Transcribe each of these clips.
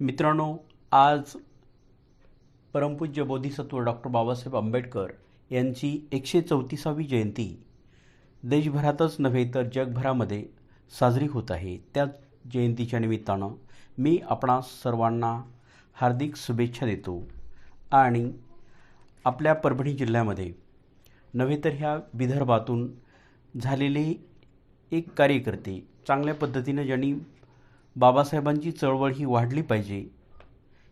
मित्रांनो आज परमपूज्य बोधिसत्व डॉक्टर बाबासाहेब आंबेडकर यांची एकशे चौतीसावी जयंती देशभरातच नव्हे तर जगभरामध्ये साजरी होत आहे. त्या जयंतीच्या निमित्तानं मी आपणा सर्वांना हार्दिक शुभेच्छा देतो आणि आपल्या परभणी जिल्ह्यामध्ये नव्हे तर ह्या विदर्भातून झालेले एक कार्यकर्ते चांगल्या पद्धतीनं ज्यांनी बाबासाहेबांची चळवळ ही वाढली पाहिजे.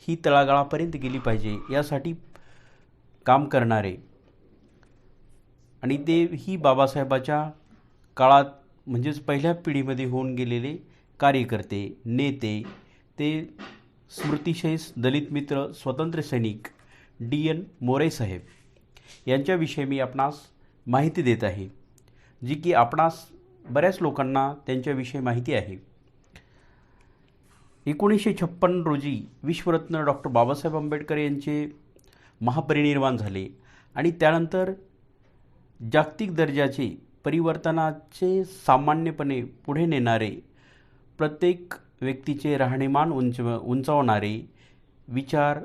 ही तळागाळापर्यंत गेली पाहिजे. यासाठी काम करणारे. आणि ते ही बाबासाहेबाच्या काळात म्हणजेच पहिल्या पिढीमध्ये होऊन गेलेले कार्यकर्ते नेते ते स्मृतिशेष दलित मित्र स्वतंत्र सैनिक डी एन मोरे साहेब. यांच्याविषयी मी आपणास माहिती देत आहे जी की आपणास बऱ्याच लोकांना त्यांच्याविषयी माहिती आहे. एकोणीसशे छप्पन्न रोजी विश्वरत्न डॉक्टर बाबासाहेब आंबेडकर यांचे महापरिनिर्वाण झाले आणि त्यानंतर जागतिक दर्जाचे परिवर्तनाचे सामान्यपणे पुढे नेणारे प्रत्येक व्यक्तीचे राहणीमान उंच उंचावणारे विचार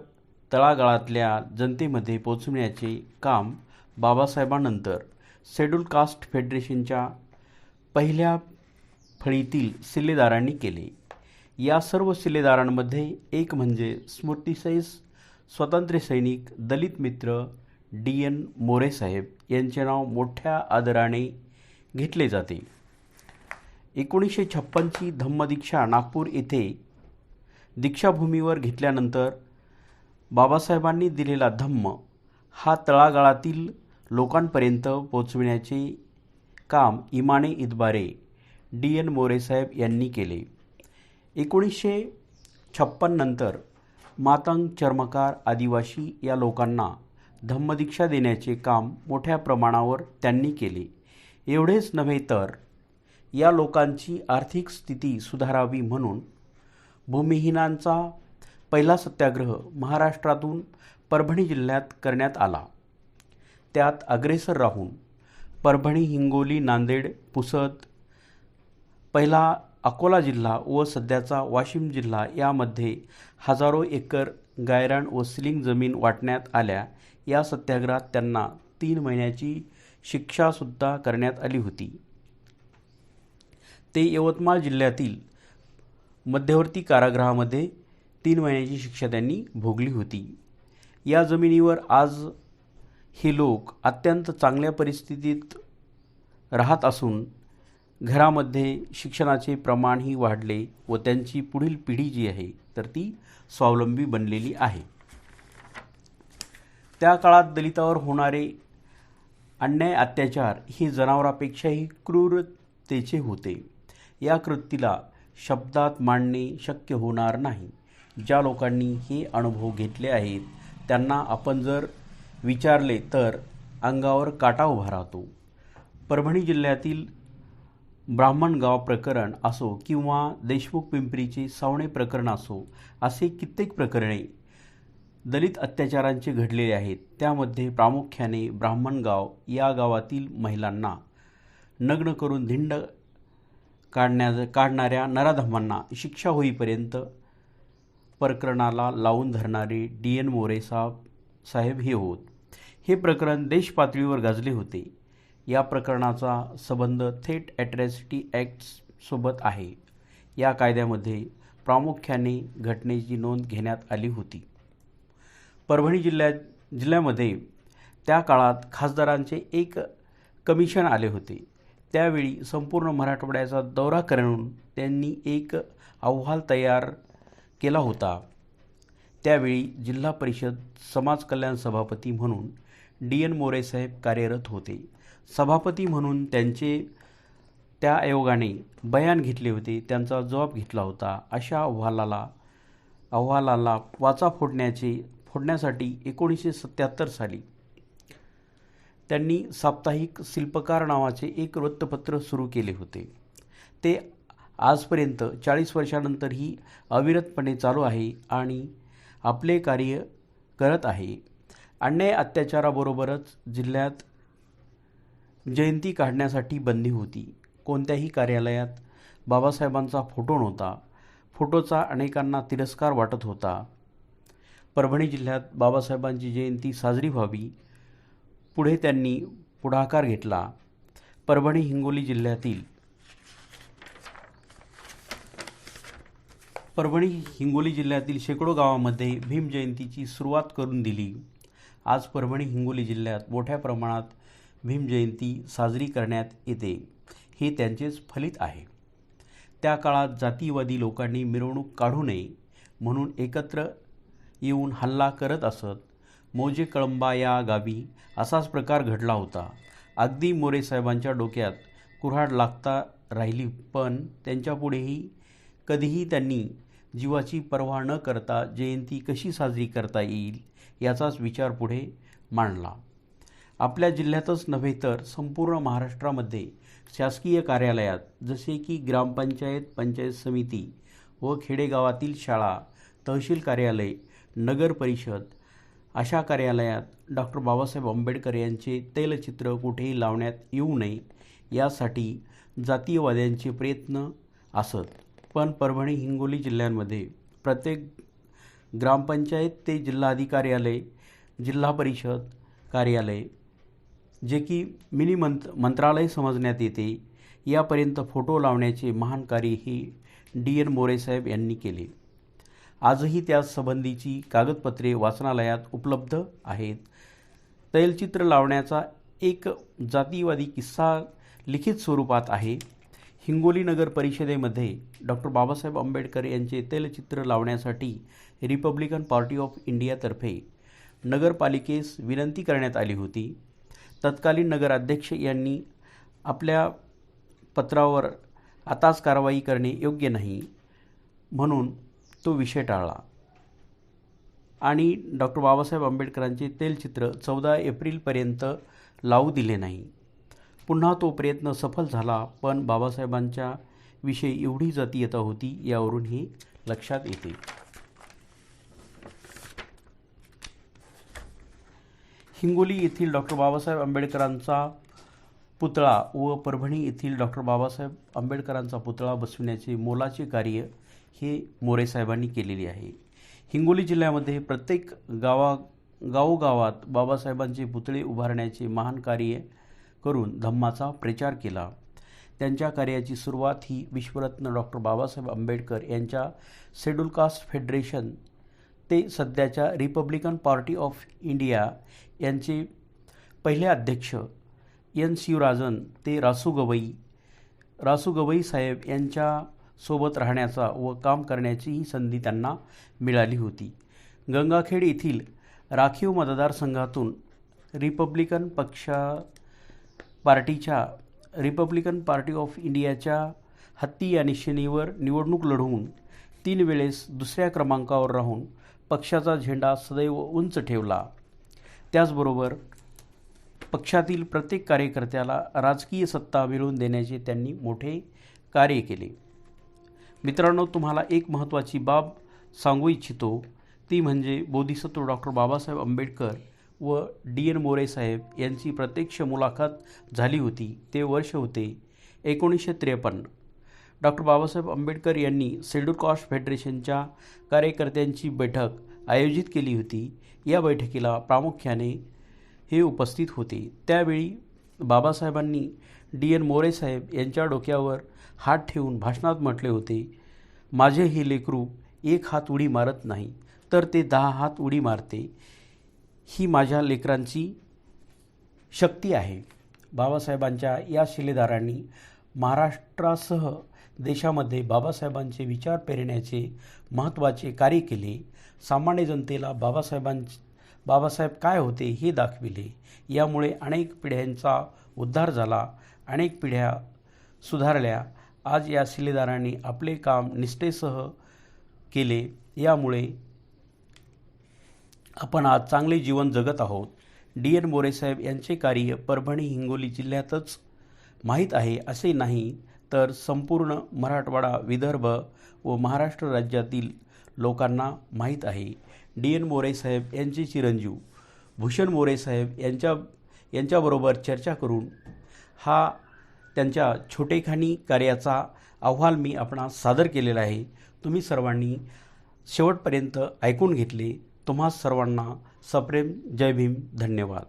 तळागाळातल्या जनतेमध्ये पोचवण्याचे काम बाबासाहेबांनंतर शेड्यूल कास्ट फेडरेशनच्या पहिल्या फळीतील सिल्लेदारांनी केले. या सर्व शिलेदारांमध्ये एक म्हणजे स्मृतिशेष स्वतंत्र सैनिक दलित मित्र डी एन मोरे साहेब. यांचे नाव मोठ्या आदराने घेतले जाते. एकोणीसशे छप्पनची धम्मदीक्षा नागपूर येथे दीक्षाभूमीवर घेतल्यानंतर बाबासाहेबांनी दिलेला धम्म हा तळागाळातील लोकांपर्यंत पोचविण्याचे काम इमाने इदबारे डी एन मोरे साहेब यांनी केले. एकोणीसशे छप्पननंतर मातंग चर्मकार आदिवासी या लोकांना धम्मदीक्षा देण्याचे काम मोठ्या प्रमाणावर त्यांनी केले. एवढेच नव्हे तर या लोकांची आर्थिक स्थिती सुधारावी म्हणून भूमिहीनांचा पहिला सत्याग्रह महाराष्ट्रातून परभणी जिल्ह्यात करण्यात आला. त्यात अग्रेसर राहून परभणी हिंगोली नांदेड पुसद पहिला अकोला जिल्हा व सध्याचा वाशिम जिल्हा यामध्ये हजारो एकर गायरान व सिलिंग जमीन वाटण्यात आल्या. या सत्याग्रहात त्यांना तीन महिन्याची शिक्षासुद्धा करण्यात आली होती. ते यवतमाळ जिल्ह्यातील मध्यवर्ती कारागृहामध्ये तीन महिन्याची शिक्षा त्यांनी भोगली होती. या जमिनीवर आज हे लोक अत्यंत चांगल्या परिस्थितीत राहत असून घरामध्ये शिक्षणाचे प्रमाणही वाढले व त्यांची पुढील पिढी जी आहे तर ती स्वावलंबी बनलेली आहे. त्या काळात दलितावर होणारे अन्याय अत्याचार हे जनावरापेक्षाही क्रूरतेचे होते. या कृतीला शब्दात मांडणे शक्य होणार नाही. ज्या लोकांनी हे अनुभव घेतले आहेत त्यांना आपण जर विचारले तर अंगावर काटा उभा राहतो. परभणी जिल्ह्यातील ब्राह्मणगाव प्रकरण असो किंवा देशमुख पिंपरीचे सावणे प्रकरण असो असे कित्येक प्रकरणे दलित अत्याचारांचे घडलेले आहेत. त्यामध्ये प्रामुख्याने ब्राह्मणगाव या गावातील महिलांना नग्न करून धिंड काढण्या काढणाऱ्या नराधमांना शिक्षा होईपर्यंत प्रकरणाला लावून धरणारे डी एन मोरे साहेब साहेब हे होत. हे प्रकरण देशपातळीवर गाजले होते. या प्रकरणाचा संबंध थेट ॲट्रॅसिटी ॲक्टसोबत आहे. या कायद्यामध्ये प्रामुख्याने घटनेची नोंद घेण्यात आली होती. परभणी जिल्ह्यात जिल्ह्यामध्ये त्या काळात खासदारांचे एक कमिशन आले होते. त्यावेळी संपूर्ण मराठवाड्याचा दौरा करून त्यांनी एक अहवाल तयार केला होता. त्यावेळी जिल्हा परिषद समाज कल्याण सभापती म्हणून डी एन मोरे साहेब कार्यरत होते. सभापती म्हणून त्यांचे त्या आयोगाने बयान घेतले होते त्यांचा जबाब घेतला होता. अशा अहवालाला अहवालाला वाचा फोडण्याचे फोडण्यासाठी एकोणीसशे सत्याहत्तर साली त्यांनी साप्ताहिक शिल्पकार नावाचे एक वृत्तपत्र सुरू केले होते. ते आजपर्यंत चाळीस वर्षानंतरही अविरतपणे चालू आहे आणि आपले कार्य करत आहे. अन्याय अत्याचाराबरोबरच जिल्ह्यात जयंती काढण्यासाठी बंदी होती. कोणत्याही कार्यालयात बाबासाहेबांचा फोटो नव्हता. फोटोचा अनेकांना तिरस्कार वाटत होता. परभणी जिल्ह्यात बाबासाहेबांची जयंती साजरी व्हावी. पुढे त्यांनी पुढाकार घेतला. परभणी हिंगोली जिल्ह्यातील परभणी हिंगोली जिल्ह्यातील शेकडो गावामध्ये भीम जयंतीची सुरुवात करून दिली. आज परभणी हिंगोली जिल्ह्यात मोठ्या प्रमाणात भीमजयंती साजरी करण्यात येते. हे त्यांचेच फलित आहे. त्या काळात जातीवादी लोकांनी मिरवणूक काढू नये म्हणून एकत्र येऊन हल्ला करत असत. मोजे कळंबा या गावी असाच प्रकार घडला होता. अगदी मोरे साहेबांच्या डोक्यात कुऱ्हाड लागता राहिली पण त्यांच्यापुढेही कधीही त्यांनी जीवाची पर्वा न करता जयंती कशी साजरी करता येईल याचाच विचार पुढे मांडला. आपल्या जिल्ह्यातच नव्हे तर संपूर्ण महाराष्ट्रामध्ये शासकीय कार्यालयात जसे की ग्रामपंचायत पंचायत समिती व खेडेगावातील शाळा तहसील कार्यालय नगर परिषद अशा कार्यालयात डॉक्टर बाबासाहेब आंबेडकर यांचे तैलचित्र कुठेही लावण्यात येऊ नये यासाठी जातीयवाद्यांचे प्रयत्न असत. पण परभणी हिंगोली जिल्ह्यांमध्ये प्रत्येक ग्रामपंचायत ते जिल्हाधिकार्यालय जिल्हा परिषद कार्यालय जे की मिनी मंत मंत्रालय समजण्यात येते. यापर्यंत फोटो लावण्याचे महान कार्य हे डी एन मोरेसाहेब यांनी केले. आजही त्यासंबंधीची कागदपत्रे वाचनालयात उपलब्ध आहेत. तैलचित्र लावण्याचा एक जातीवादी किस्सा लिखित स्वरूपात आहे. हिंगोली नगर परिषदेमध्ये डॉक्टर बाबासाहेब आंबेडकर यांचे तैलचित्र लावण्यासाठी रिपब्लिकन पार्टी ऑफ इंडियातर्फे नगरपालिकेस विनंती करण्यात आली होती. तत्कालीन नगराध्यक्ष यांनी आपल्या पत्रावर आताच कारवाई करणे योग्य नाही म्हणून तो विषय टाळला. आणि डॉक्टर बाबासाहेब आंबेडकरांचे तेलचित्र चौदा एप्रिलपर्यंत लावू दिले नाही. पुन्हा तो प्रयत्न सफल झाला पण बाबासाहेबांच्या विषयी एवढी जातीयता होती यावरून हे लक्षात येते. हिंगोली येथील डॉक्टर बाबासाहेब आंबेडकरांचा पुतळा व परभणी येथील डॉक्टर बाबासाहेब आंबेडकरांचा पुतळा बसविण्याचे मोलाचे कार्य हे मोरे साहेबांनी केलेले आहे. हिंगोली जिल्ह्यामध्ये प्रत्येक गावा गावोगावात बाबासाहेबांचे पुतळे उभारण्याचे महान कार्य करून धम्माचा प्रचार केला. त्यांच्या कार्याची सुरुवात ही विश्वरत्न डॉक्टर बाबासाहेब आंबेडकर यांच्या शेड्यूल कास्ट फेडरेशन ते सध्याच्या रिपब्लिकन पार्टी ऑफ इंडिया यांचे पहिले अध्यक्ष एन शिवराजन ते रासू गवई. रासू गवई साहेब यांच्या सोबत राहण्याचा व काम करण्याची ही संधी त्यांना मिळाली होती. गंगाखेड येथील राखीव मतदारसंघातून रिपब्लिकन पक्षा पार्टीच्या रिपब्लिकन पार्टी ऑफ इंडियाच्या हत्ती या निशेनीवर निवडणूक लढवून तीन वेळेस दुसऱ्या क्रमांकावर राहून पक्षाचा झेंडा सदैव उंच ठेवला. त्याचबरोबर पक्षातील प्रत्येक कार्यकर्त्याला राजकीय सत्ता मिळवून देण्याचे त्यांनी मोठे कार्य केले. मित्रांनो तुम्हाला एक महत्त्वाची बाब सांगू इच्छितो. ती म्हणजे बोधिसत्व डॉक्टर बाबासाहेब आंबेडकर व डी एन मोरे साहेब यांची प्रत्यक्ष मुलाखत झाली होती. ते वर्ष होते एकोणीसशे त्रेपन्न. डॉक्टर बाबासाहेब आंबेडकर यांनी शेड्यूल कॉस्ट फेडरेशनच्या कार्यकर्त्यांची बैठक आयोजित केली होती. या बैठकीला प्रामुख्याने हे उपस्थित होते. त्यावेळी बाबासाहेबांनी डी एन मोरे साहेब यांच्या डोक्यावर हात ठेवून भाषणात म्हटले होते माझे हे लेकरू एक हात उडी मारत नाही तर ते दहा हात उडी मारते. ही माझ्या लेकरांची शक्ती आहे. बाबासाहेबांच्या या शिलेदारांनी महाराष्ट्रासह देशामध्ये बाबासाहेबांचे विचार पेरण्याचे महत्त्वाचे कार्य केले. सामान्य जनतेला बाबासाहेबां बाबासाहेब काय होते हे दाखविले. यामुळे अनेक पिढ्यांचा उद्धार झाला. अनेक पिढ्या सुधारल्या. आज या शिलेदारांनी आपले काम निष्ठेसह केले. यामुळे आपण आज चांगले जीवन जगत आहोत. डी एन मोरेसाहेब यांचे कार्य परभणी हिंगोली जिल्ह्यातच माहीत आहे असे नाही तर संपूर्ण मराठवाडा विदर्भ व महाराष्ट्र राज्यातील लोकांना माहीत आहे. डी एन मोरेसाहेब यांचे चिरंजीव भूषण मोरेसाहेब यांच्या यांच्याबरोबर चर्चा करून हा त्यांच्या छोटेखानी कार्याचा अहवाल मी आपणास सादर केलेला आहे. तुम्ही सर्वांनी शेवटपर्यंत ऐकून घेतले. तुम्हा सर्वांना सप्रेम जय भीम धन्यवाद.